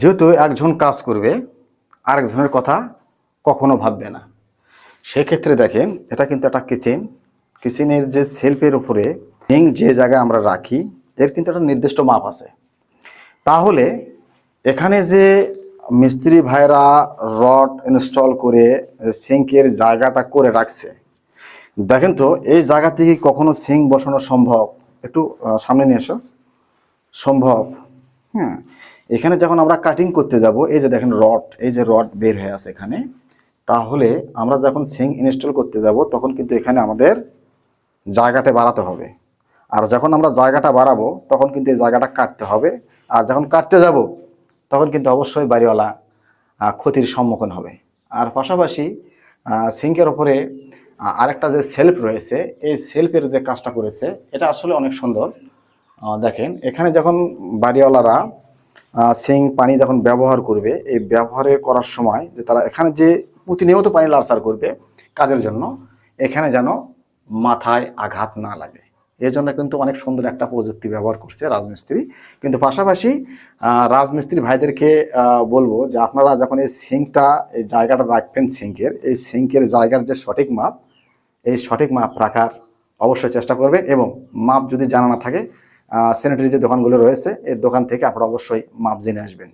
যেহেতু একজন কাজ করবে, আরেকজনের কথা কখনো ভাববে না। সেক্ষেত্রে দেখেন, এটা কিন্তু একটা কিচেন কিচেনের যে সেলফের উপরে সিং যে জায়গায় আমরা রাখি, এর কিন্তু একটা নির্দিষ্ট মাপ আছে। তাহলে এখানে যে মিস্ত্রি ভাইরা রড ইনস্টল করে সিঙ্কের জায়গাটা করে রাখছে, দেখেন তো, এই জায়গা থেকে কখনো সিঙ্ক বসানো সম্ভব? একটু সামনে নিয়ে এসো। সম্ভব। হ্যাঁ। এখানে যখন আমরা কাটিং করতে যাব, এই যে দেখেন রড এই যে রড বের হয়ে আছে এখানে, তাহলে আমরা যখন সিং ইনস্টল করতে যাব, তখন কিন্তু এখানে আমাদের জায়গাটা বাড়াতে হবে। আর যখন আমরা জায়গাটা বাড়াবো, তখন কিন্তু এই জায়গাটা কাটতে হবে। আর যখন কাটতে যাব, তখন কিন্তু অবশ্যই বাড়িওয়ালা ক্ষতির সম্মুখীন হবে। আর পাশাপাশি সিঙ্কের ওপরে আরেকটা যে সেলফ রয়েছে, এই সেলফের যে কাজটা করেছে, এটা আসলে অনেক সুন্দর। দেখেন, এখানে যখন বাড়িওয়ালারা সিঙ্ক পানি যখন ব্যবহার করবে, এই ব্যবহারের করার সময় যে তারা এখানে যে প্রতিনিয়ত পানি লাড়সার করবে কাজের জন্য, এখানে যেন মাথায় আঘাত না লাগে। এই জন্য কিন্তু অনেক সুন্দর একটা প্রযুক্তি ব্যবহার করছে রাজমিস্ত্রি। কিন্তু পাশাপাশি রাজমিস্ত্রি ভাইদেরকে বলব যে আপনারা যখন এই সিঙ্কটা এই জায়গাটা রাখবেন সিঙ্কের এই সিঙ্কের জায়গার যে সঠিক মাপ, এই সঠিক মাপ রাখার অবশ্যই চেষ্টা করবেন এবং মাপ যদি জানা না থাকে স্যানিটারি যে দোকানগুলো রয়েছে এর দোকান থেকে আপনারা অবশ্যই মাপ জেনে আসবেন।